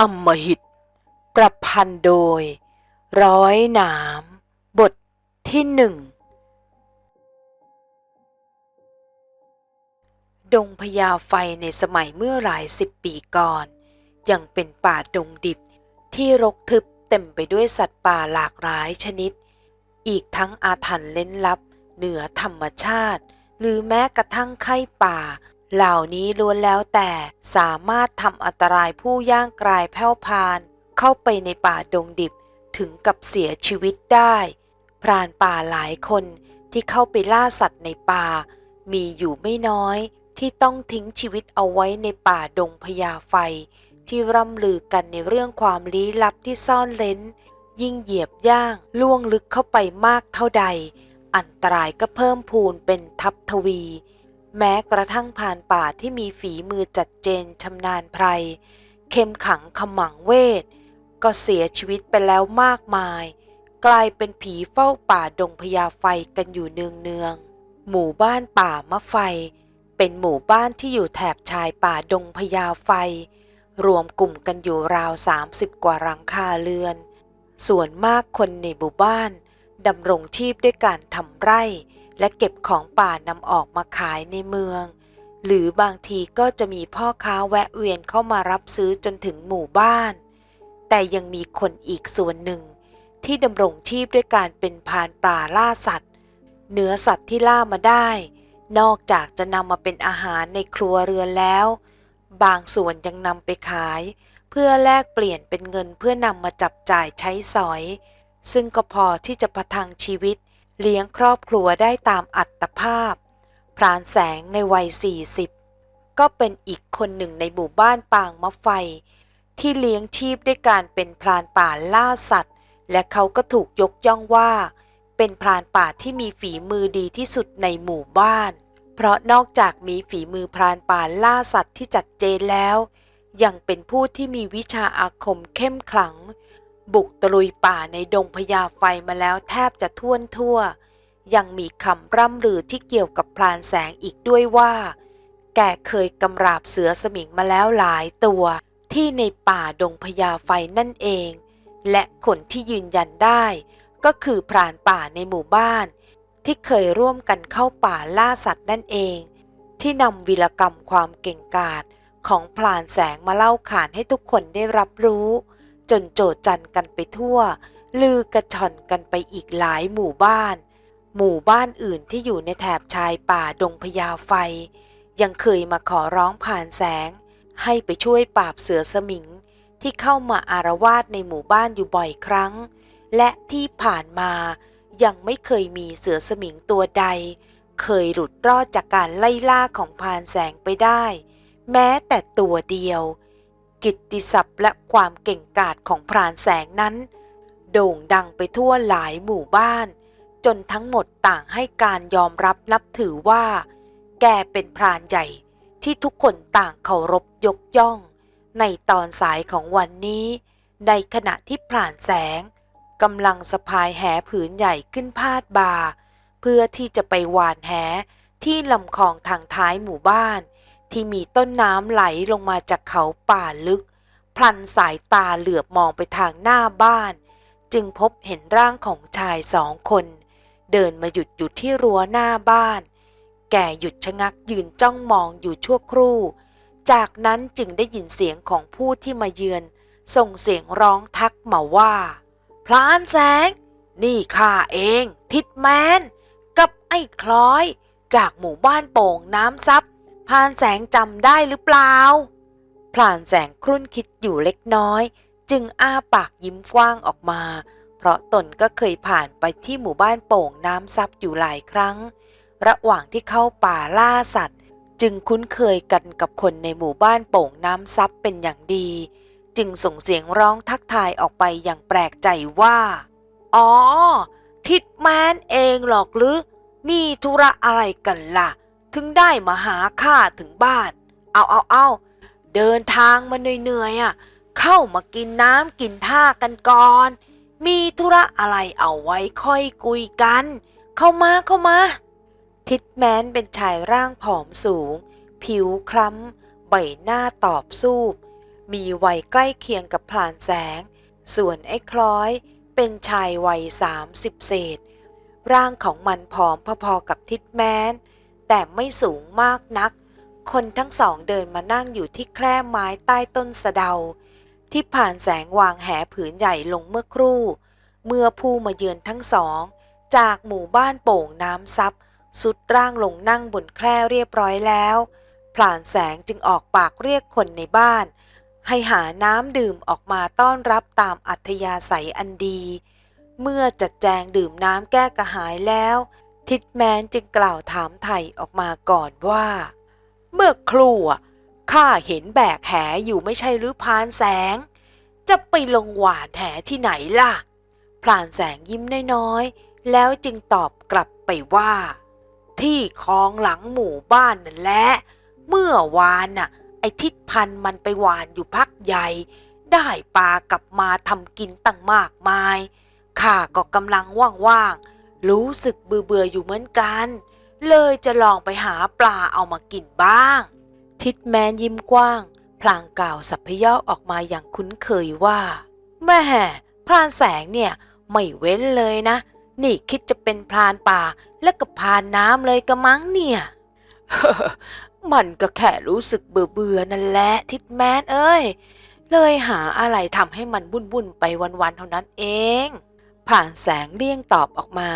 อมหิต ประพันธ์โดย ร้อยหนาม บทที่หนึ่ง ดงพญาไฟในสมัยเมื่อหลายสิบปีก่อน ยังเป็นป่าดงดิบที่รกทึบเต็มไปด้วยสัตว์ป่าหลากหลายชนิด อีกทั้งอาถรรพ์เล้นลับ เหนือธรรมชาติ หรือแม้กระทั่งไข้ป่า เหล่านี้ล้วนแล้วแต่สามารถทำอันตรายผู้ย่างกรายแผ่วพาน เข้าไปในป่าดงดิบถึงกับเสียชีวิตได้ พรานป่าหลายคนที่เข้าไปล่าสัตว์ในป่า มีอยู่ไม่น้อยที่ต้องทิ้งชีวิตเอาไว้ในป่าดงพญาไฟ ที่ร่ำลือกันในเรื่องความลี้ลับที่ซ่อนเร้น ยิ่งเหยียบย่างล่วงลึกเข้าไปมากเท่าใด อันตรายก็เพิ่มพูนเป็นทับทวี แม้กระทั่งผ่านป่าที่มีฝีมือจัดเจนชำนาญไพรเข้มขังขมังเวท ก็เสียชีวิตไปแล้วมากมาย กลายเป็นผีเฝ้าป่าดงพญาไฟกันอยู่เนืองเนืองๆหมู่บ้านป่ามะไฟ เป็นหมู่บ้านที่อยู่แถบชายป่าดงพญาไฟ รวมกลุ่มกันอยู่ราว 30 กว่าหลังคาเรือน ส่วนมากคนในหมู่บ้านดำรงชีพด้วยการทำไร่ และเก็บของป่านำออกมาขายในเมือง หรือบางทีก็จะมีพ่อค้าแวะเวียนเข้ามารับซื้อจนถึงหมู่บ้าน แต่ยังมีคนอีกส่วนหนึ่ง ที่ดำรงชีพด้วยการเป็นพานป่าล่าสัตว์ เนื้อสัตว์ที่ล่ามาได้ นอกจากจะนำมาเป็นอาหารในครัวเรือนแล้ว บางส่วนยังนำไปขาย เพื่อแลกเปลี่ยนเป็นเงินเพื่อนำมาจับจ่ายใช้สอย ซึ่งก็พอที่จะประทังชีวิต เลี้ยงครอบครัวได้ตามอัตภาพ พรานแสงในวัย 40 ก็เป็นอีกคนหนึ่งในหมู่บ้านปางมะไฟ ที่เลี้ยงชีพด้วยการเป็นพรานป่าล่าสัตว์ และเขาก็ถูกยกย่องว่า เป็นพรานป่าที่มีฝีมือดีที่สุดในหมู่บ้าน เพราะนอกจากมีฝีมือพรานป่าล่าสัตว์ที่จัดเจนแล้ว ยังเป็นผู้ที่มีวิชาอาคมเข้มขลัง บุกตะลุยป่าในดงพญาไฟมาแล้วแทบจะท่วนทั่ว ยังมีคำร่ำลือที่เกี่ยวกับพลานแสงอีกด้วยว่า แกเคยกำราบเสือสมิงมาแล้วหลายตัวที่ในป่าดงพญาไฟนั่นเอง และคนที่ยืนยันได้ ก็คือพรานป่าในหมู่บ้าน ที่เคยร่วมกันเข้าป่าล่าสัตว์นั่นเอง ที่นำวีรกรรมความเก่งกาจของพลานแสงมาเล่าขานให้ทุกคนได้รับรู้ จนโจจันกันไปทั่ว ลือกระชอนกันไปอีกหลายหมู่บ้าน หมู่บ้านอื่นที่อยู่ในแถบชายป่าดงพญาไฟ ยังเคยมาขอร้องผ่านแสง ให้ไปช่วยปราบเสือสมิงที่เข้ามาอารวาสในหมู่บ้านอยู่บ่อยครั้ง และที่ผ่านมายังไม่เคยมีเสือสมิงตัวใด เคยหลุดรอดจากการไล่ล่าของพรานแสงไปได้ แม้แต่ตัวเดียว กิตติศัพท์และความเก่งกาจของพรานแสงนั้น โด่งดังไปทั่วหลายหมู่บ้าน จนทั้งหมดต่างให้การยอมรับนับถือว่า แกเป็นพรานใหญ่ที่ทุกคนต่างเคารพยกย่อง ในตอนสายของวันนี้ ในขณะที่พรานแสงกำลังสะพายแหผืนใหญ่ขึ้นพาดบ่าเพื่อที่จะไปหวานแหที่ลำคลองทางท้ายหมู่บ้าน ที่มีต้นน้ำไหลลงมาจากเขาป่าลึก พลันสายตาเหลือบมองไปทางหน้าบ้าน จึงพบเห็นร่างของชายสองคน เดินมาหยุดอยู่ที่รั้วหน้าบ้าน แกหยุดชะงักยืนจ้องมองอยู่ชั่วครู่ จากนั้นจึงได้ยินเสียงของผู้ที่มาเยือน ส่งเสียงร้องทักมาว่า พลานแสง นี่ข้าเอง ทิดแมน กับไอ้คล้อย จากหมู่บ้านโป่งน้ำซับ พานแสงจำได้หรือเปล่าพลานแสงครุ่นคิดอยู่เล็กน้อย จึงอ้าปากยิ้มกว้างออกมา เพราะตนก็เคยผ่านไปที่หมู่บ้านโป่งน้ำซับอยู่หลายครั้ง ระหว่างที่เข้าป่าล่าสัตว์ จึงคุ้นเคยกันกับคนในหมู่บ้านโป่งน้ำซับเป็นอย่างดี จึงส่งเสียงร้องทักทายออกไปอย่างแปลกใจว่า อ๋อ ทิดแมนเองหรอกหรือ มีธุระอะไรกันล่ะ ถึงได้มาหาข้าถึงบ้าน เอาเอาเอาเดินทางมาเหนื่อยๆอะ เข้ามากินน้ำกินท่ากันก่อน มีธุระอะไรเอาไว้ค่อยคุยกัน เข้ามาเข้ามา ทิดแมนเป็นชายร่างผอมสูง ผิวคล้ำ ใบหน้าตอบสูบมีวัยใกล้เคียงกับพลานแสง ส่วนไอ้คล้อยเป็นชายวัยสามสิบเศษ ร่างของมันผอมพอๆกับทิดแมน แต่ไม่สูงมากนัก คนทั้งสองเดินมานั่งอยู่ที่แคร่ไม้ใต้ต้นสะเดา ที่ผ่านแสงวางแหผืนใหญ่ลงเมื่อครู่ เมื่อผู้มาเยือนทั้งสอง จากหมู่บ้านโป่งน้ำซับสุดร่างลงนั่งบนแคร่เรียบร้อยแล้วพลานแสงจึงออกปากเรียกคนในบ้าน ให้หาน้ำดื่มออกมาต้อนรับตามอัธยาศัยอันดี เมื่อจัดแจงดื่มน้ำแก้กระหายแล้ว ทิดแมนจึงกล่าวถามไถ่ออกมาก่อนว่า เมื่อครู่ข้าเห็นแบกแหอยู่ไม่ใช่หรือพานแสง จะไปลงหวานแหที่ไหนล่ะพลานแสงยิ้มน้อยๆ แล้วจึงตอบกลับไปว่า ที่คลองหลังหมู่บ้านนั่นแหละเมื่อวานน่ะ ไอทิศพันธ์มันไปหวานอยู่พักใหญ่ ได้ปลากลับมาทำกินตั้งมากมายข้าก็กำลังว่างๆ รู้สึกเบื่อๆอยู่เหมือนกัน เลยจะลองไปหาปลาเอามากินบ้าง ทิดแมนยิ้มกว้าง พลางกล่าวสัพพยอกออกมาอย่างคุ้นเคยว่า แม่พรานแสงเนี่ยไม่เว้นเลยนะ นี่คิดจะเป็นพรานป่าและกับพรานน้ำเลยกระมังเนี่ยมันก็แค่รู้สึกเบื่อเบื่อๆนั่นแหละทิดแมนเอ้ย เลยหาอะไรทำให้มันวุ่นๆไปวันๆเท่านั้นเอง ผ่านแสงเลี่ยงตอบออกมา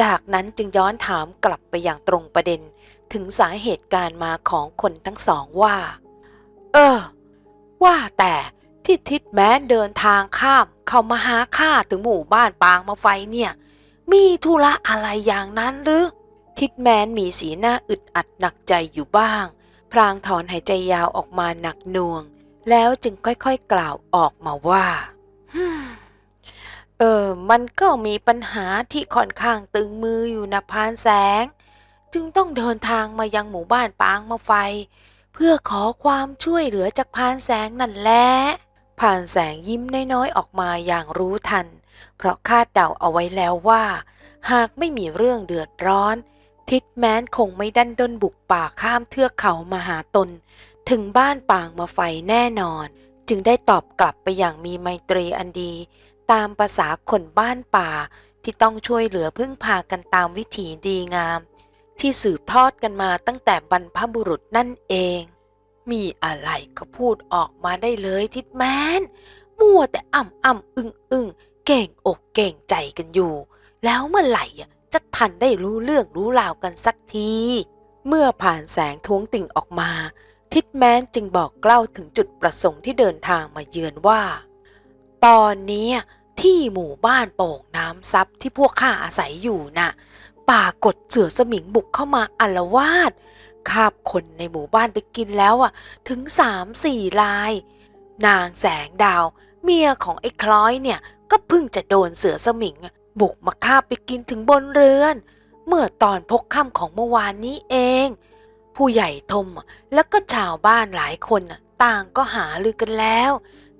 จากนั้นจึงย้อนถามกลับไปอย่างตรงประเด็น ถึงสาเหตุการมาของคนทั้งสองว่า เออ ว่าแต่ที่ทิดแม้นเดินทางข้ามเข้ามาหาข้าถึงหมู่บ้านปางมาไฟเนี่ย มีธุระอะไรอย่างนั้นหรือ ทิดแมนมีสีหน้าอึดอัดหนักใจอยู่บ้าง พรางถอนหายใจยาวออกมาหนักหน่วง แล้วจึงค่อยๆกล่าวออกมาว่า เออ มันก็มีปัญหาที่ค่อนข้างตึงมืออยู่นะพานแสง จึงต้องเดินทางมายังหมู่บ้านปางมาไฟ เพื่อขอความช่วยเหลือจากพานแสงนั่นแหละพานแสงยิ้มน้อยๆออกมาอย่างรู้ทัน เพราะคาดเดาเอาไว้แล้วว่า หากไม่มีเรื่องเดือดร้อน ทิดแมนคงไม่ดันด้นบุกป่าข้ามเทือกเขามาหาตน ถึงบ้านปางมาไฟแน่นอน จึงได้ตอบกลับไปอย่างมีไมตรีอันดี ตามภาษาคนบ้านป่าที่ต้องช่วยเหลือพึ่งพากันตามวิถีดีงาม ที่สืบทอดกันมาตั้งแต่บรรพบุรุษนั่นเอง มีอะไรก็พูดออกมาได้เลยทิดแมนมัวแต่อ่ำอ่ำอึ้งอึ้งเก่งอกเก่งใจกันอยู่ แล้วเมื่อไหร่จะทันได้รู้เรื่องรู้ราวกันสักที เมื่อผ่านแสงท้วงติ่งออกมา ทิดแมนจึงบอกเล่าถึงจุดประสงค์ที่เดินทางมาเยือนว่า ตอนนี้ ที่หมู่บ้านโป่งน้ำซับที่พวกข้าอาศัยอยู่น่ะป่ากดเสือสมิงบุกเข้ามาอาลวาดคาบคนในหมู่บ้านไปกินแล้วอะ ถึงสามสี่ลาย นางแสงดาว เมียของไอ้คล้อยเนี่ย ก็เพิ่งจะโดนเสือสมิง บุกมาคาบไปกินถึงบนเรือน เมื่อตอนพกค่ำของเมื่อวานนี้เอง ผู้ใหญ่ทมแล้วก็ชาวบ้านหลายคนน่ะต่างก็หาลือกันแล้ว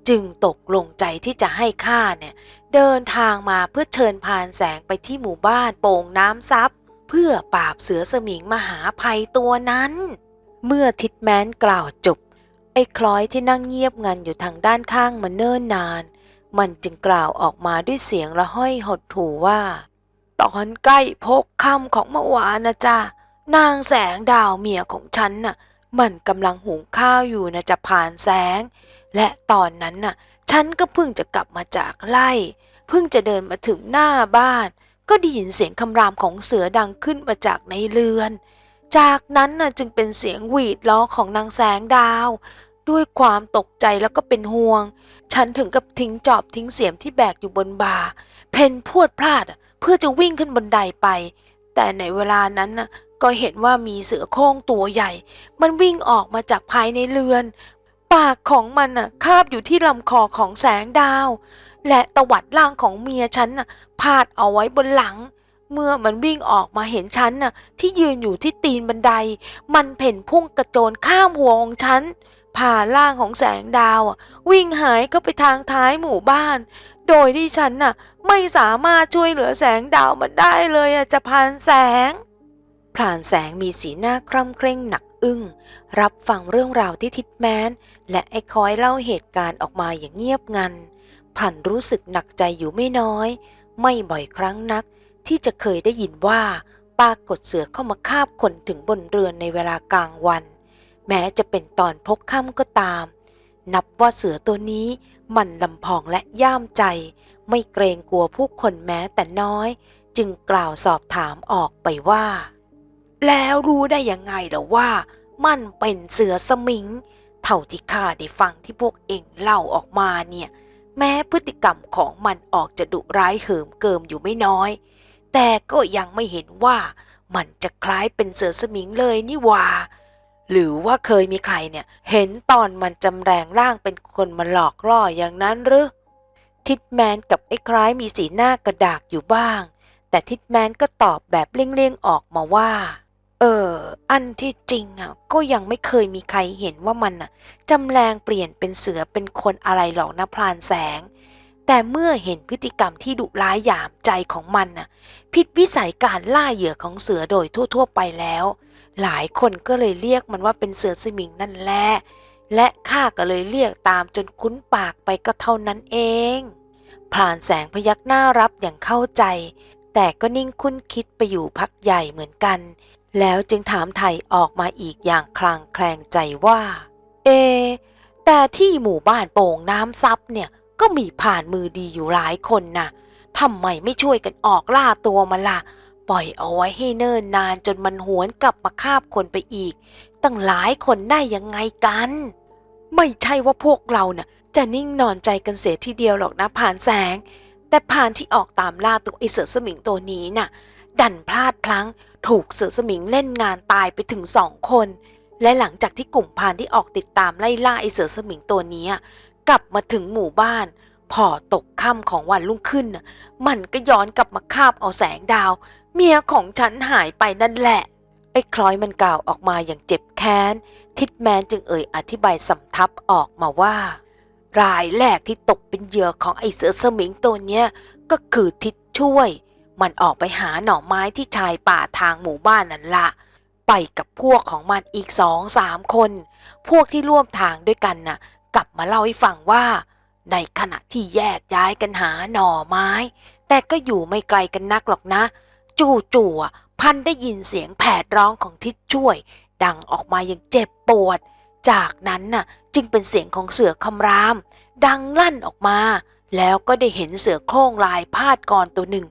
จึงตกลงใจที่จะให้ข้าเนี่ย เดินทางมาเพื่อเชิญพานแสงไปที่หมู่บ้านโป่งน้ำซับเพื่อปราบเสือสมิงมหาภัยตัวนั้น เมื่อทิดแมนกล่าวจบ ไอ้คล้อยที่นั่งเงียบงันอยู่ทางด้านข้างมาเนิ่นนาน มันจึงกล่าวออกมาด้วยเสียงละห้อยหดหูว่า ตอนใกล้พกค่ำของเมื่อวานนะจ๊ะนางแสงดาวเมียของฉันน่ะ มันกำลังหุงข้าวอยู่นะจะผ่านแสง และตอนนั้นน่ะ ฉันก็เพิ่งจะกลับมาจากไร่เพิ่งจะเดินมาถึงหน้าบ้าน ก็ได้ยินเสียงคำรามของเสือดังขึ้นมาจากในเรือน จากนั้นน่ะจึงเป็นเสียงหวีดร้องของนางแสงดาว ด้วยความตกใจแล้วก็เป็นห่วง ฉันถึงกับทิ้งจอบทิ้งเสียมที่แบกอยู่บนบ่า เพนพวดพลาดเพื่อจะวิ่งขึ้นบันไดไป แต่ในเวลานั้นน่ะก็เห็นว่ามีเสือโคร่งตัวใหญ่ มันวิ่งออกมาจากภายในเรือน ปากของมันน่ะคาบอยู่ที่ลำคอของแสงดาว และตวัดล่างของเมียฉันน่ะพาดเอาไว้บนหลัง เมื่อมันวิ่งออกมาเห็นฉันน่ะที่ยืนอยู่ที่ตีนบันได มันเพ่นพุ่งกระโจนข้ามหัวของฉันผ่าล่างของแสงดาวอะวิ่งหายเข้าไปทางท้ายหมู่บ้าน โดยที่ฉันน่ะไม่สามารถช่วยเหลือแสงดาวมันได้เลยอะจะพานแสงพรานแสงมีสีหน้าคร่ำเคร่งหนัก อึ้งรับฟังเรื่องราวที่ทิดแม้น และไอ้คอยเล่าเหตุการณ์ออกมาอย่างเงียบงันผันรู้สึกหนักใจอยู่ไม่น้อย ไม่บ่อยครั้งนัก ที่จะเคยได้ยินว่าปรากฏเสือเข้ามาคาบคนถึงบนเรือนในเวลากลางวัน แม้จะเป็นตอนพกค่ำก็ตาม นับว่าเสือตัวนี้มันลำพองและย่ามใจ ไม่เกรงกลัวผู้คนแม้แต่น้อย จึงกล่าวสอบถามออกไปว่า แล้วรู้ได้ยังไงล่ะว่า มันเป็นเสือสมิง เท่าที่ข้าได้ฟังที่พวกเองเล่าออกมาเนี่ย แม้พฤติกรรมของมันออกจะดุร้ายเหิมเกิมอยู่ไม่น้อย แต่ก็ยังไม่เห็นว่ามันจะคล้ายเป็นเสือสมิงเลยนี่ว่า หรือว่าเคยมีใครเนี่ย เห็นตอนมันจำแรงร่างเป็นคนมาหลอกล่ออย่างนั้นหรือทิดแมนกับไอ้คล้ายมีสีหน้ากระดากอยู่บ้าง แต่ทิดแมนก็ตอบแบบเลี่ยงๆออกมาว่า เออ อันที่จริงอะ ก็ยังไม่เคยมีใครเห็นว่ามันอะจำแรงเปลี่ยนเป็นเสือเป็นคนอะไรหรอกนะพลานแสง แต่เมื่อเห็นพฤติกรรมที่ดุร้ายหยามใจของมันน่ะ ผิดวิสัยการล่าเหยื่อของเสือโดยทั่ว ๆ ไปแล้ว หลายคนก็เลยเรียกมันว่าเป็นเสือสมิงนั่นแหละ และข้าก็เลยเรียกตามจนคุ้นปากไปก็เท่านั้นเอง พลานแสงพยักหน้ารับอย่างเข้าใจ แต่ก็นิ่งคุ้นคิดไปอยู่พักใหญ่เหมือนกัน แล้วจึงถามไทยออกมาอีกอย่างคลางแคลงใจว่า เอ แต่ที่หมู่บ้านโป่งน้ำซับเนี่ยก็มีผ่านมือดีอยู่หลายคนนะทำไมไม่ช่วยกันออกล่าตัวมันล่ะ ปล่อยเอาไว้ให้เนิ่นนานจนมันหวนกลับมาคาบคนไปอีก ตั้งหลายคนได้ยังไงกัน ไม่ใช่ว่าพวกเราน่ะ จะนิ่งนอนใจกันเสียทีเดียวหรอกนะผ่านแสง แต่ผ่านที่ออกตามล่าตัวไอเสือสมิงตัวนี้น่ะ ดันพลาดพลั้ง ถูกเสือสมิงเล่นงานตายไปถึงสองคน และหลังจากที่กลุ่มพานที่ออกติดตามไล่ล่าไอเสือสมิงตัวนี้กลับมาถึงหมู่บ้าน พอตกค่ำของวันรุ่งขึ้น มันก็ย้อนกลับมาคาบเอาแสงดาว เมียของฉันหายไปนั่นแหละ ไอ้คล้อยมันกล่าวออกมาอย่างเจ็บแค้น ทิดแมนจึงเอ่ยอธิบายสำทับออกมาว่ารายแรกที่ตกเป็นเหยื่อของไอ้เสือสมิงตัวเนี้ยก็คือทิดช่วย มันออกไปหาหน่อไม้ที่ชายป่าทางหมู่บ้านนั่นละ ไปกับพวกของมันอีกสองสามคน พวกที่ร่วมทางด้วยกันน่ะ กลับมาเล่าให้ฟังว่า ในขณะที่แยกย้ายกันหาหน่อไม้ แต่ก็อยู่ไม่ไกลกันนักหรอกนะ จู่ๆอ่พันได้ยินเสียงแผดร้องของทิดช่วย ดังออกมาอย่างเจ็บปวด จากนั้นน่ะจึงเป็นเสียงของเสือคำราม ดังลั่นออกมาแล้วก็ได้เห็นเสือโคร่งลายพาดกรตัวหนึ่ง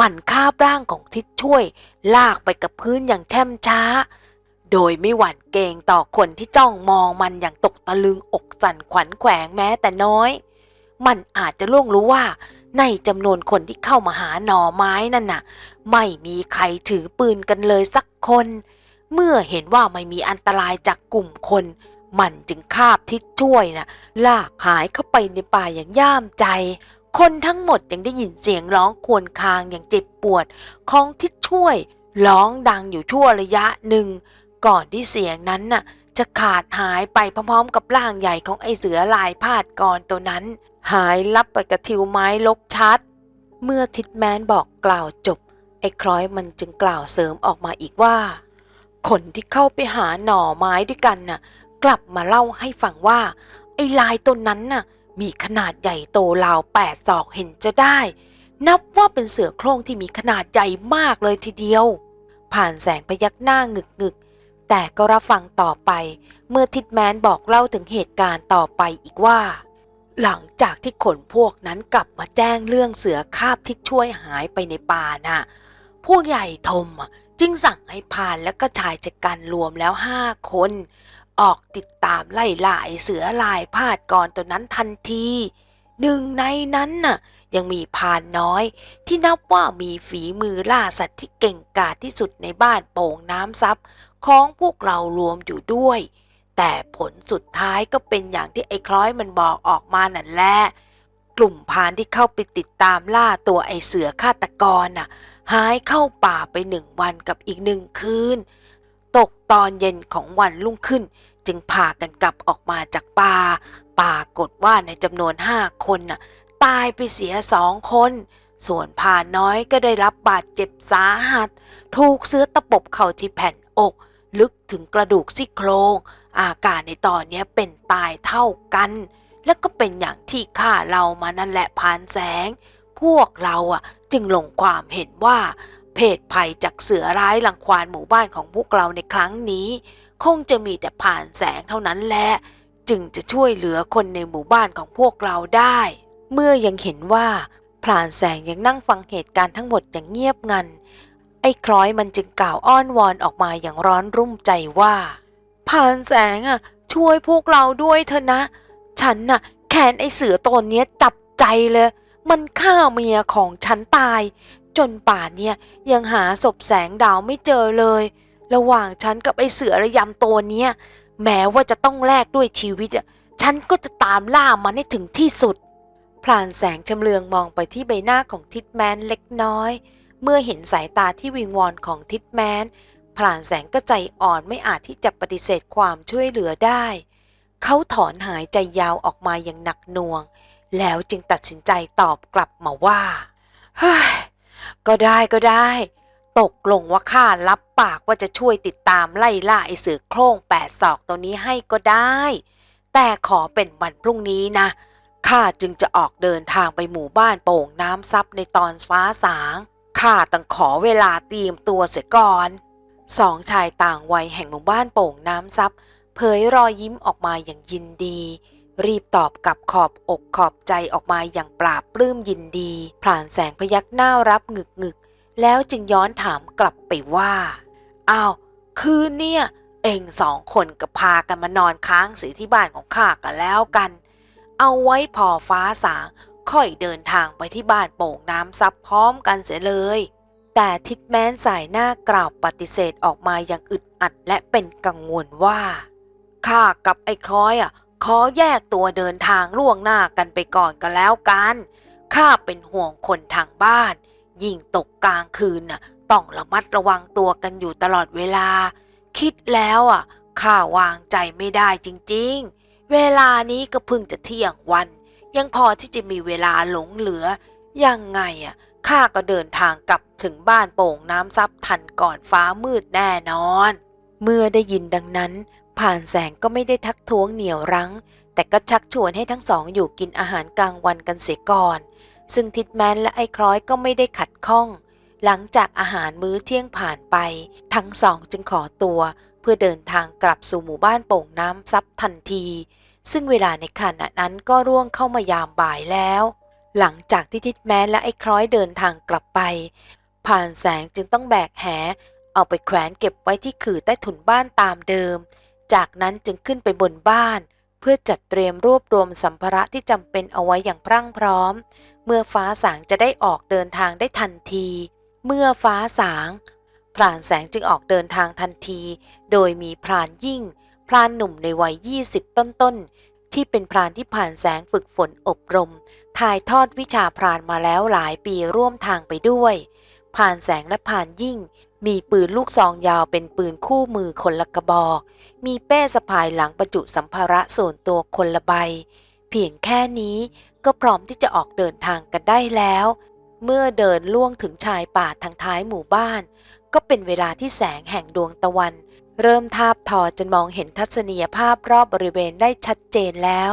มันคาบร่างของทิดช่วย ลากไปกับพื้นอย่างแช่มช้า โดยไม่หวั่นเกรงต่อคนที่จ้องมองมันอย่างตกตะลึงอกสั่นขวัญแขวงแม้แต่น้อย มันอาจจะล่วงรู้ว่า ในจำนวนคนที่เข้ามาหาหน่อไม้นั่นน่ะ ไม่มีใครถือปืนกันเลยสักคน เมื่อเห็นว่าไม่มีอันตรายจากกลุ่มคน มันจึงคาบทิศช่วยน่ะลากหายเข้าไปในป่าอย่างย่ามใจ คนทั้งหมดยังได้ยินเสียงร้องควญคางอย่างเจ็บปวด ของทิศช่วยร้องดังอยู่ชั่วระยะหนึ่ง ก่อนที่เสียงนั้นน่ะ จะขาดหายไปพร้อมๆกับร่างใหญ่ของไอเสือลายพาดกรตัวนั้น หายลับไปกับทิวไม้ลกชัด เมื่อทิดแมนบอกกล่าวจบ ไอ้คล้อยมันจึงกล่าวเสริมออกมาอีกว่า คนที่เข้าไปหาหน่อไม้ด้วยกันน่ะ กลับมาเล่าให้ฟังว่า ไอ้ลายต้นนั้นน่ะ มีขนาดใหญ่โตราวแปดศอกเห็นจะได้ นับว่าเป็นเสือโคร่งที่มีขนาดใหญ่มากเลยทีเดียว ผ่านแสงพยักหน้างึกงึกแต่ก็รับฟังต่อไป เมื่อทิดแมนบอกเล่าถึงเหตุการณ์ต่อไปอีกว่า หลังจากที่ขนพวกนั้นกลับมาแจ้งเรื่องเสือคาบที่ช่วยหายไปในป่าน่ะพวกใหญ่ทมจึงสั่งให้พานและก็ชายจัดการรวมแล้วห้าคน ออกติดตามไล่ล่าไอเสือลายพาดก่อนตัวนั้นทันที หนึ่งในนั้นน่ะ ยังมีพานน้อย ที่นับว่ามีฝีมือล่าสัตว์ที่เก่งกาจที่สุดในบ้านโป่งน้ำซับของพวกเรารวมอยู่ด้วย แต่ผลสุดท้ายก็เป็นอย่างที่ไอ้คล้อยมันบอกออกมานั่นแหละกลุ่มพานที่เข้าไปติดตามล่าตัวไอ้เสือฆาตกรน่ะ หายเข้าป่าไปหนึ่งวันกับอีกหนึ่งคืน ตกตอนเย็นของวันรุ่งขึ้น จึงพากันกลับออกมาจากป่าปรากฏว่าในจำนวนห้าคนน่ะตายไปเสียสองคน ส่วนพาน้อยก็ได้รับบาดเจ็บสาหัส ถูกเสื้อตะปบเข้าที่แผ่นอก ลึกถึงกระดูกซี่โครง อาการในตอนนี้เป็นตายเท่ากัน และก็เป็นอย่างที่ข้าเรามานั่นแหละพานแสง พวกเราอะจึงลงความเห็นว่าเพศภัยจากเสือร้ายหลังควานหมู่บ้านของพวกเราในครั้งนี้ คงจะมีแต่ผ่านแสงเท่านั้นแหละจึงจะช่วยเหลือคนในหมู่บ้านของพวกเราได้ เมื่อยังเห็นว่าพรานแสงยังนั่งฟังเหตุการณ์ทั้งหมดอย่างเงียบงัน ไอ้คล้อยมันจึงกล่าวอ้อนวอนออกมาอย่างร้อนรุ่มใจว่าพรานแสงอะ ช่วยพวกเราด้วยเถอะนะ ฉันน่ะ แค้นไอ้เสือตนเนี้ยจับใจเลย มันฆ่าเมียของฉันตาย จนป่านเนี่ยยังหาศพแสงดาวไม่เจอเลย ระหว่างฉันกับไอ้เสือระยำตัวเนี้ย แม้ว่าจะต้องแลกด้วยชีวิตอะฉันก็จะตามล่ามันให้ถึงที่สุด พลานแสงชำเลืองมองไปที่ใบหน้าของทิดแมนเล็กน้อย เมื่อเห็นสายตาที่วิงวอนของทิดแมนพลานแสงก็ใจอ่อนไม่อาจที่จะปฏิเสธความช่วยเหลือได้ เขาถอนหายใจยาวออกมาอย่างหนักหน่วง แล้วจึงตัดสินใจตอบกลับมาว่า เฮ้ย ก็ได้ก็ได้ ตกลงว่าข้ารับปากว่าจะช่วยติดตามไล่ล่าไอ้เสือโคร่งแปดศอกตัวนี้ให้ก็ได้ แต่ขอเป็นวันพรุ่งนี้นะ ข้าจึงจะออกเดินทางไปหมู่บ้านโป่งน้ำซับในตอนฟ้าสาง ข้าต้องขอเวลาเตรียมตัวเสียก่อน สองชายต่างวัยแห่งหมู่บ้านโป่งน้ำซับเผยรอยยิ้มออกมาอย่างยินดี รีบตอบกับขอบอกขอบใจออกมาอย่างปราบปลื้มยินดีพลานแสงพยักหน้ารับงึกงึก แล้วจึงย้อนถามกลับไปว่าอ้าวคืนเนี่ย เองสองคนก็พากันมานอนค้างเสียที่บ้านของข้ากันแล้วกัน เอาไว้พอฟ้าสางค่อยเดินทางไปที่บ้านโป่งน้ำซับพร้อมกันเสียเลย แต่ทิดแม้นสายหน้ากล่าวปฏิเสธออกมาอย่างอึดอัดและเป็นกังวลว่าข้ากับไอ้คอยอะขอแยกตัวเดินทางล่วงหน้ากันไปก่อนก็แล้วกัน ข้าเป็นห่วงคนทางบ้าน ยิ่งตกกลางคืนน่ะต้องระมัดระวังตัวกันอยู่ตลอดเวลา คิดแล้วอะข้าวางใจไม่ได้จริงๆ เวลานี้ก็เพิ่งจะเที่ยงวัน ยังพอที่จะมีเวลาหลงเหลือ ยังไงอะข้าก็เดินทางกลับถึงบ้านโป่งน้ำซับทันก่อนฟ้ามืดแน่นอน เมื่อได้ยินดังนั้น ผ่านแสงก็ไม่ได้ทักท้วงเหนียวรั้ง แต่ก็ชักชวนให้ทั้งสองอยู่กินอาหารกลางวันกันเสียก่อน ซึ่งทิดแมนและไอ้คล้อยก็ไม่ได้ขัดข้อง หลังจากอาหารมื้อเที่ยงผ่านไป ทั้งสองจึงขอตัว เพื่อเดินทางกลับสู่หมู่บ้านโป่งน้ำซับทันที ซึ่งเวลาในขณะนั้นก็ร่วงเข้ามายามบ่ายแล้ว หลังจากที่ทิดแมนและไอ้คล้อยเดินทางกลับไป ผ่านแสงจึงต้องแบกแหเอาไปแขวนเก็บไว้ที่ขื่อใต้ถุนบ้านตามเดิม จากนั้นจึงขึ้นไปบนบ้าน เพื่อจัดเตรียมรวบรวมสัมภาระที่จำเป็นเอาไว้อย่างพรั่งพร้อม เมื่อฟ้าสางจะได้ออกเดินทางได้ทันที เมื่อฟ้าสางพรานแสงจึงออกเดินทางทันที โดยมีพรานยิ่ง พรานหนุ่มในวัย 20 ต้นๆ ที่เป็นพรานที่ผ่านแสงฝึกฝนอบรม ถ่ายทอดวิชาพรานมาแล้วหลายปีร่วมทางไปด้วยผ่านแสงและผ่านยิ่ง มีปืนลูกซองยาวเป็นปืนคู่มือคนละกระบอก มีเป้สะพายหลังประจุสัมภาระส่วนตัวคนละใบ เพียงแค่นี้ก็พร้อมที่จะออกเดินทางกันได้แล้ว เมื่อเดินล่วงถึงชายป่าทางท้ายหมู่บ้าน ก็เป็นเวลาที่แสงแห่งดวงตะวัน เริ่มทาบทอจนมองเห็นทัศนียภาพรอบบริเวณได้ชัดเจนแล้ว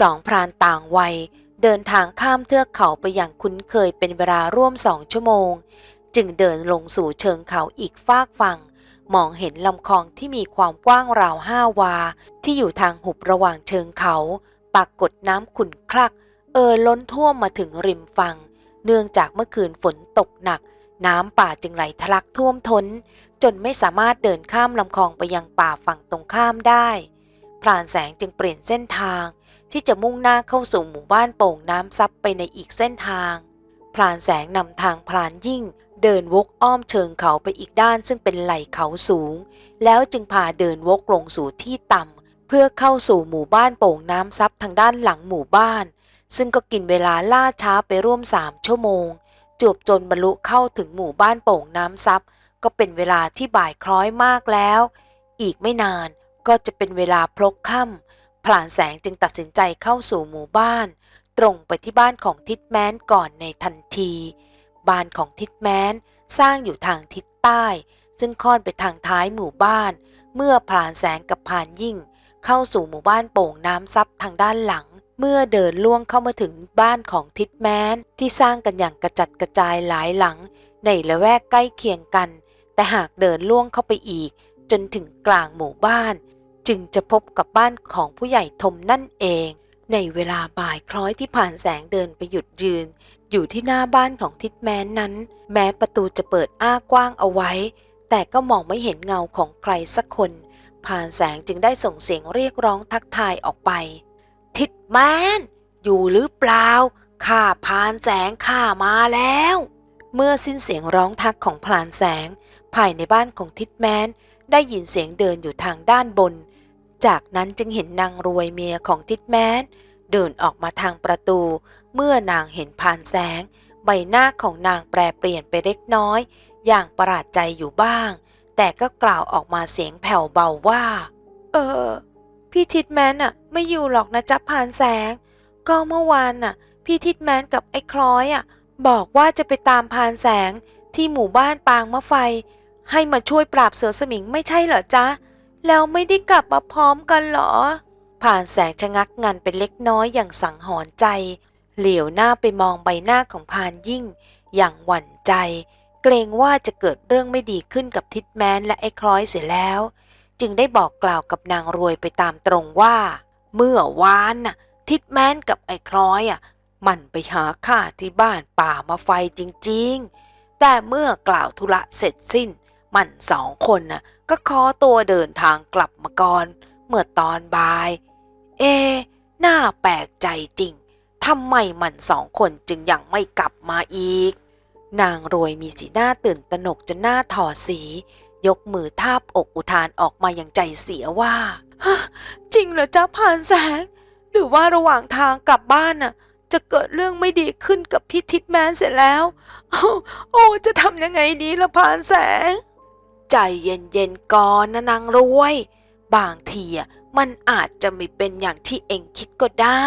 สองพรานต่างวัย เดินทางข้ามเทือกเขาไปอย่างคุ้นเคยเป็นเวลาร่วมสองชั่วโมง จึงเดินลงสู่เชิงเขาอีกฟากฝั่งมองเห็นลำคลองที่มีความกว้างราวห้าวา ที่อยู่ทางหุบระหว่างเชิงเขา รากฏน้ำขุ่นคลัก เอ่อล้นท่วมมาถึงริมฝั่ง เนื่องจากเมื่อคืนฝนตกหนัก น้ำป่าจึงไหลทะลักท่วมท้น จนไม่สามารถเดินข้ามลำคลองไปยังป่าฝั่งตรงข้ามได้ พรานแสงจึงเปลี่ยนเส้นทาง ที่จะมุ่งหน้าเข้าสู่หมู่บ้านโป่งน้ำซับไปในอีกเส้นทาง พรานแสงนำทางพรานยิ่งเดินวกอ้อมเชิงเขาไปอีกด้านซึ่งเป็นไหล่เขาสูง แล้วจึงพาเดินวกลงสู่ที่ต่ำ เพื่อเข้าสู่หมู่บ้านโป่งน้ำซับทางด้านหลังหมู่บ้าน ซึ่งก็กินเวลาล่าช้าไปร่วมสามชั่วโมง จวบจนบรรลุเข้าถึงหมู่บ้านโป่งน้ำซับก็เป็นเวลาที่บ่ายคล้อยมากแล้ว อีกไม่นานก็จะเป็นเวลาพลกค่ำพลานแสงจึงตัดสินใจเข้าสู่หมู่บ้าน ตรงไปที่บ้านของทิดแม้นก่อนในทันที บ้านของทิดแม้นสร้างอยู่ทางทิศใต้ ซึ่งค่อนไปทางท้ายหมู่บ้าน เมื่อพลานแสงกับพานยิ่ง เข้าสู่หมู่บ้านโป่งน้ำซับทางด้านหลัง เมื่อเดินล่วงเข้ามาถึงบ้านของทิดแม้นที่สร้างกันอย่างกระจัดกระจายหลายหลัง ในละแวกใกล้เคียงกัน แต่หากเดินล่วงเข้าไปอีก จนถึงกลางหมู่บ้าน จึงจะพบกับบ้านของผู้ใหญ่ทมนั่นเอง ในเวลาบ่ายคล้อยที่ผ่านแสงเดินไปหยุดยืน อยู่ที่หน้าบ้านของทิดแม้นนั้น แม้ประตูจะเปิดอ้ากว้างเอาไว้ แต่ก็มองไม่เห็นเงาของใครสักคน ผ่านแสงจึงได้ส่งเสียงเรียกร้องทักทายออกไป ทิดแมน อยู่หรือเปล่า ข้าพานแสงข้ามาแล้ว เมื่อสิ้นเสียงร้องทักของพลานแสง ภายในบ้านของทิดแมน ได้ยินเสียงเดินอยู่ทางด้านบน จากนั้นจึงเห็นนางรวยเมียของทิดแมน เดินออกมาทางประตู เมื่อนางเห็นพานแสง ใบหน้าของนางแปรเปลี่ยนไปเล็กน้อย อย่างประหลาดใจอยู่บ้าง แต่ก็กล่าวออกมาเสียงแผ่วเบาว่า เออ พี่ทิดแมนอะไม่อยู่หรอกนะจ๊ะพานแสง ก็เมื่อวานน่ะ พี่ทิดแมนกับไอ้คล้อยอะ บอกว่าจะไปตามพานแสงที่หมู่บ้านปางมะไฟ ให้มาช่วยปราบเสือสมิงไม่ใช่เหรอจ๊ะ แล้วไม่ได้กลับมาพร้อมกันเหรอ ผ่านแสงชะงักงันเป็นเล็กน้อยอย่างสังหรณ์ใจ เหลียวหน้าไปมองใบหน้าของพานยิ่ง อย่างหวั่นใจ เกรงว่าจะเกิดเรื่องไม่ดีขึ้นกับทิดแมนและไอ้คล้อยเสียแล้ว จึงได้บอกกล่าวกับนางรวยไปตามตรงว่า เมื่อวานน่ะ ทิดแมนกับไอ้คล้อยอะมันไปหาข้าที่บ้านป่ามาไฟจริงๆ แต่เมื่อกล่าวธุระเสร็จสิ้น มันสองคนน่ะก็ขอตัวเดินทางกลับมาก่อน เมื่อตอนบ่าย เอ น่าแปลกใจจริงทำไมมันสองคนจึงยังไม่กลับมาอีก นางรวยมีสีหน้าตื่นตระหนกจนหน้าถอดสี ยกมือทาบอกอุทานออกมาอย่างใจเสียว่า จริงเหรอจ้าผ่านแสง หรือว่าระหว่างทางกลับบ้านน่ะ จะเกิดเรื่องไม่ดีขึ้นกับพี่ทิดแมนเสร็จแล้ว โอ้จะทำยังไงดีละผ่านแสง ใจเย็นๆก่อนนะนางรวย บางทีอะมันอาจจะไม่เป็นอย่างที่เองคิดก็ได้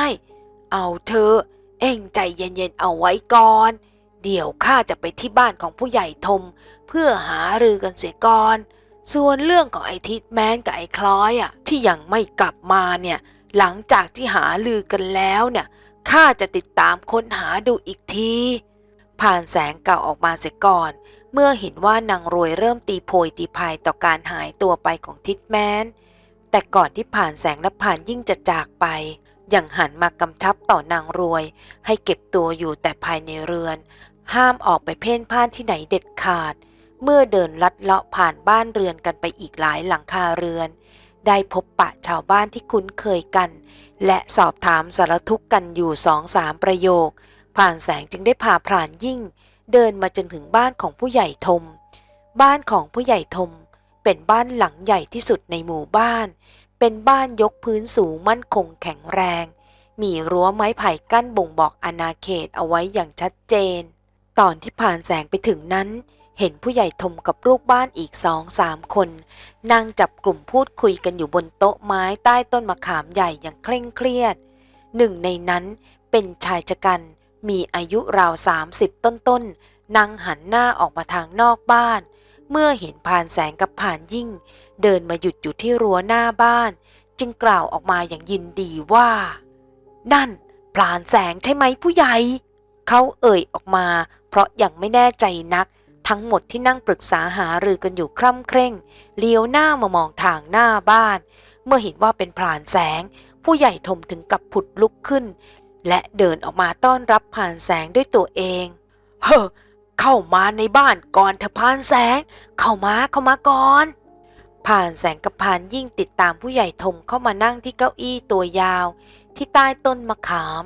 เอาเถอเองใจเย็นๆเอาไว้ก่อน เดี๋ยวข้าจะไปที่บ้านของผู้ใหญ่ทม เพื่อหารือกันเสียก่อน ส่วนเรื่องของไอ้ทิดแมนกับไอ้คล้อยอะที่ยังไม่กลับมาเนี่ย หลังจากที่หาลือกันแล้วเนี่ยข้าจะติดตามค้นหาดูอีกที ผ่านแสงเก่าออกมาเสียก่อน เมื่อเห็นว่านางรวยเริ่มตีโพยตีพายต่อการหายตัวไปของทิดแมนแต่ก่อนที่ผ่านแสงและผ่านยิ่งจะจากไปยังหันมากำชับต่อนางรวย ให้เก็บตัวอยู่แต่ภายในเรือน ห้ามออกไปเพ่นพ่านที่ไหนเด็ดขาด เมื่อเดินลัดเลาะผ่านบ้านเรือนกันไปอีกหลายหลังคาเรือน ได้พบปะชาวบ้านที่คุ้นเคยกัน และสอบถามสารทุกข์กันอยู่สองสามประโยค ผ่านแสงจึงได้พาพรานยิ่ง เดินมาจนถึงบ้านของผู้ใหญ่ทม บ้านของผู้ใหญ่ทม เป็นบ้านหลังใหญ่ที่สุดในหมู่บ้าน เป็นบ้านยกพื้นสูงมั่นคงแข็งแรง มีรั้วไม้ไผ่กั้นบ่งบอกอาณาเขตเอาไว้อย่างชัดเจน ตอนที่ผ่านแสงไปถึงนั้น เห็นผู้ใหญ่ทมกับลูกบ้านอีกสองสามคน นั่งจับกลุ่มพูดคุยกันอยู่บนโต๊ะไม้ใต้ต้นมะขามใหญ่อย่างเคร่งเครียด หนึ่งในนั้นเป็นชายชะกัน มีอายุราวสามสิบต้นๆนั่งหันหน้าออกมาทางนอกบ้าน เมื่อเห็นผ่านแสงกับผ่านยิ่ง เดินมาหยุดอยู่ที่รั้วหน้าบ้าน จึงกล่าวออกมาอย่างยินดีว่า นั่นพลานแสงใช่ไหมผู้ใหญ่ เขาเอ่ยออกมา เพราะยังไม่แน่ใจนัก ทั้งหมดที่นั่งปรึกษาหารือกันอยู่คร่ำเคร่ง เลี้ยวหน้ามามองทางหน้าบ้าน เมื่อเห็นว่าเป็นพลานแสง ผู้ใหญ่ทมถึงกับผุดลุกขึ้น และเดินออกมาต้อนรับผ่านแสงด้วยตัวเอง เฮ้อเข้ามาในบ้านก่อนเถอะพานแสง เข้ามาเข้ามาก่อนผ่านแสงกับผ่านยิ่งติดตามผู้ใหญ่ทมเข้ามานั่งที่เก้าอี้ตัวยาว ที่ใต้ต้นมะขาม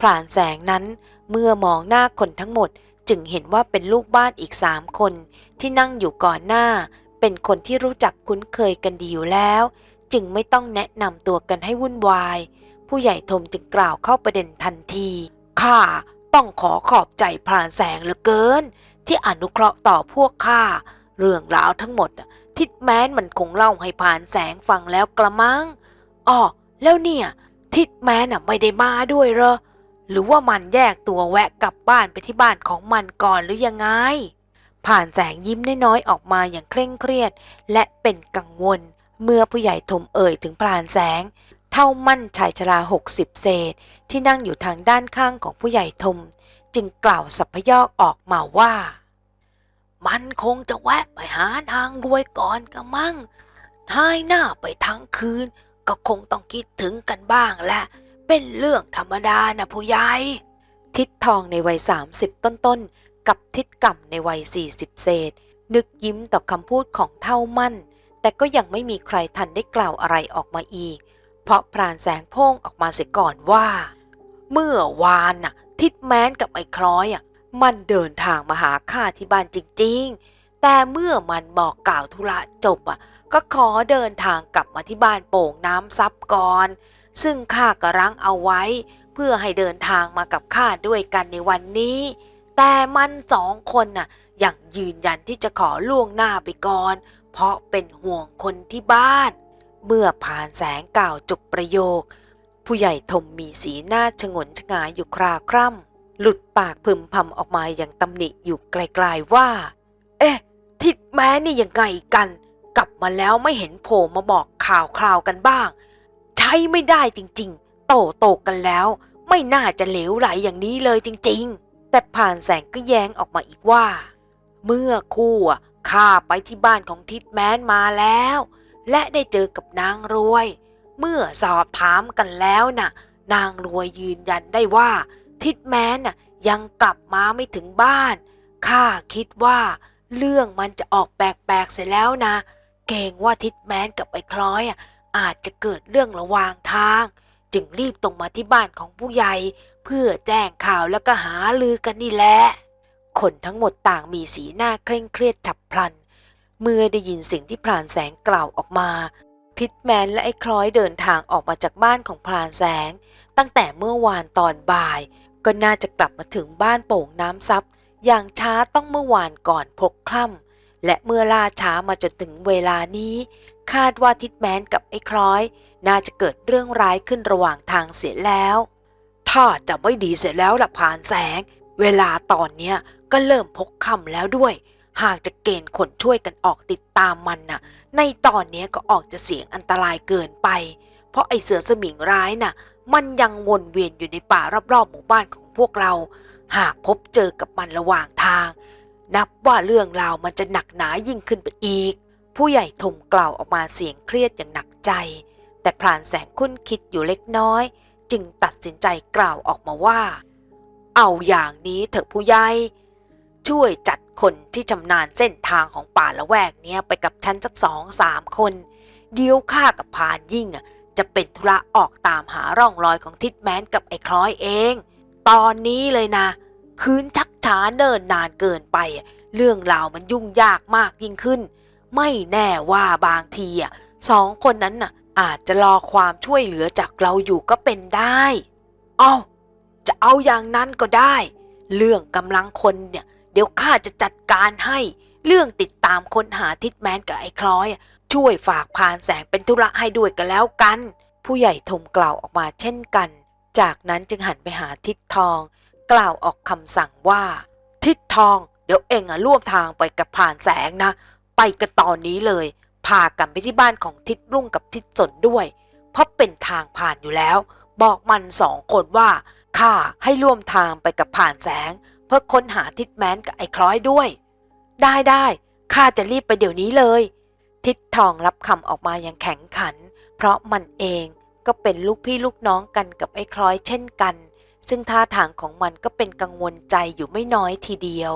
ผ่านแสงนั้น เมื่อมองหน้าคนทั้งหมดจึงเห็นว่าเป็นลูกบ้านอีกสามคน ที่นั่งอยู่ก่อนหน้า เป็นคนที่รู้จักคุ้นเคยกันดีอยู่แล้ว จึงไม่ต้องแนะนำตัวกันให้วุ่นวาย ผู้ใหญ่ทมจึงกล่าวเข้าประเด็นทันทีข้าต้องขอขอบใจพรานแสงเหลือเกิน ที่อนุเคราะห์ต่อพวกข้าเรื่องราวทั้งหมดทิดแม้นมันคงเล่าให้พรานแสงฟังแล้วกระมังอ๋อแล้วเนี่ย ทิดแม้นน่ะไม่ได้มาด้วยเหรอ หรือว่ามันแยกตัวแวะกลับบ้านไปที่บ้านของมันก่อนหรือยังไง ผ่านแสงยิ้มน้อยๆออกมาอย่างเคร่งเครียด และเป็นกังวล เมื่อผู้ใหญ่ทมเอ่ยถึงพรานแสง เท่ามั่นชายชราหกสิบเศษ ที่นั่งอยู่ทางด้านข้างของผู้ใหญ่ทม จึงกล่าวสัพพยอกออกมาว่า มันคงจะแวะไปหานางรวยก่อนกะมั่งหายหน้าไปทั้งคืน ก็คงต้องคิดถึงกันบ้างแหละ เป็นเรื่องธรรมดานะผู้ใหญ่ทิดทองในวัย 30 ต้นๆ กับทิดกำในวัย 40 เศษ นึกยิ้มต่อคำพูดของเท่ามั่น แต่ก็ยังไม่มีใครทันได้กล่าวอะไรออกมาอีก เพราะพรานแสงโพ่งออกมาเสียก่อนว่า เมื่อวานน่ะ ทิดแม้นกับไอ้คล้อยอะมันเดินทางมาหาข้าที่บ้านจริง ๆ แต่เมื่อมันบอกกล่าวธุระจบอะ ก็ขอเดินทางกลับมาที่บ้านโป่งน้ำซับก่อน ซึ่งข้าก็รังเอาไว้ เพื่อให้เดินทางมากับข้าด้วยกันในวันนี้ แต่มันสองคนน่ะยังยืนยันที่จะขอล่วงหน้าไปก่อน เพราะเป็นห่วงคนที่บ้าน เมื่อผ่านแสงกล่าวจบประโยค ผู้ใหญ่ทมมีสีหน้าชงนชงายอยู่คราคร่ำหลุดปากพึมพำออกมาอย่างตำหนิอยู่ไกลๆว่า เอ๊ะทิดแม้นี่ยังไงกัน กลับมาแล้วไม่เห็นโผล่มาบอกข่าวคราวกันบ้าง ใช้ไม่ได้จริงๆ โตโตกันแล้ว ไม่น่าจะเหลวไหลอย่างนี้เลยจริงๆ แต่ผ่านแสงก็แย้งออกมาอีกว่า เมื่อคู่ข้าไปที่บ้านของทิดแม้นมาแล้ว และได้เจอกับนางรวย เมื่อสอบถามกันแล้วน่ะ นางรวยยืนยันได้ว่า ทิดแม้นน่ะยังกลับมาไม่ถึงบ้านข้าคิดว่าเรื่องมันจะออกแปลกๆเสียแล้วนะ เกรงว่าทิดแมนกับไอ้คล้อยอะอาจจะเกิดเรื่องระหว่างทาง จึงรีบตรงมาที่บ้านของผู้ใหญ่ เพื่อแจ้งข่าวแล้วก็หาลือกันนี่แหละ คนทั้งหมดต่างมีสีหน้าเคร่งเครียดฉับพลัน เมื่อได้ยินสิ่งที่พรานแสงกล่าวออกมา ทิดแมนและไอ้คล้อยเดินทางออกมาจากบ้านของพรานแสง ตั้งแต่เมื่อวานตอนบ่าย ก็น่าจะกลับมาถึงบ้านโป่งน้ำซับอย่างช้าต้องเมื่อวานก่อนพกคล่ำ และเมื่อล่าช้ามาจนถึงเวลานี้ คาดว่าทิดแมนกับไอ้คล้อย น่าจะเกิดเรื่องร้ายขึ้นระหว่างทางเสียแล้ว ถ้าจะไม่ดีเสร็จแล้วล่ะผ่านแสง เวลาตอนเนี้ยก็เริ่มพกคำแล้วด้วย หากจะเกณฑ์คนช่วยกันออกติดตามมันน่ะ ในตอนนี้ก็ออกจะเสี่ยงอันตรายเกินไป เพราะไอเสือสมิงร้ายน่ะ มันยังวนเวียนอยู่ในป่ารอบๆหมู่บ้านของพวกเรา หากพบเจอกับมันระหว่างทาง นับว่าเรื่องราวมันจะหนักหนายิ่งขึ้นไปอีก ผู้ใหญ่ทมกล่าวออกมาเสียงเครียดอย่างหนักใจ แต่พรานแสงคุ้นคิดอยู่เล็กน้อย จึงตัดสินใจกล่าวออกมาว่า เอาอย่างนี้เถอะผู้ใหญ่ช่วยจัดคนที่ชำนาญเส้นทางของป่าละแวกเนี้ยไปกับฉันสักสองสามคน เดียวข้ากับพรานยิ่งอะจะเป็นธุระออกตามหาร่องรอยของทิดแมนกับไอ้คล้อยเอง ตอนนี้เลยนะ คืนชัก ช้าเนิ่นนานเกินไป เรื่องราวมันยุ่งยากมากยิ่งขึ้น ไม่แน่ว่าบางทีอะสองคนนั้นน่ะ อาจจะรอความช่วยเหลือจากเราอยู่ก็เป็นได้เอาจะเอาอย่างนั้นก็ได้ เรื่องกำลังคนเนี่ย เดี๋ยวข้าจะจัดการให้ เรื่องติดตามค้นหาทิดแมนกับไอ้คล้อย ช่วยฝากพานแสงเป็นธุระให้ด้วยกันแล้วกัน ผู้ใหญ่ทมกล่าวออกมาเช่นกัน จากนั้นจึงหันไปหาทิดทอง กล่าวออกคำสั่งว่า ทิดทอง เดี๋ยวเองอะร่วมทางไปกับผ่านแสงนะ ไปกันตอนนี้เลย พากันไปที่บ้านของทิดรุ่งกับทิดสนด้วย เพราะเป็นทางผ่านอยู่แล้ว บอกมันสองคนว่าข้าให้ร่วมทางไปกับผ่านแสง เพื่อค้นหาทิดแมนกับไอ้คล้อยด้วย ได้ได้ข้าจะรีบไปเดี๋ยวนี้เลย ทิดทองรับคำออกมาอย่างแข็งขัน เพราะมันเองก็เป็นลูกพี่ลูกน้องกันกับไอ้คล้อยเช่นกัน ซึ่งท่าทางของมันก็เป็นกังวลใจอยู่ไม่น้อยทีเดียว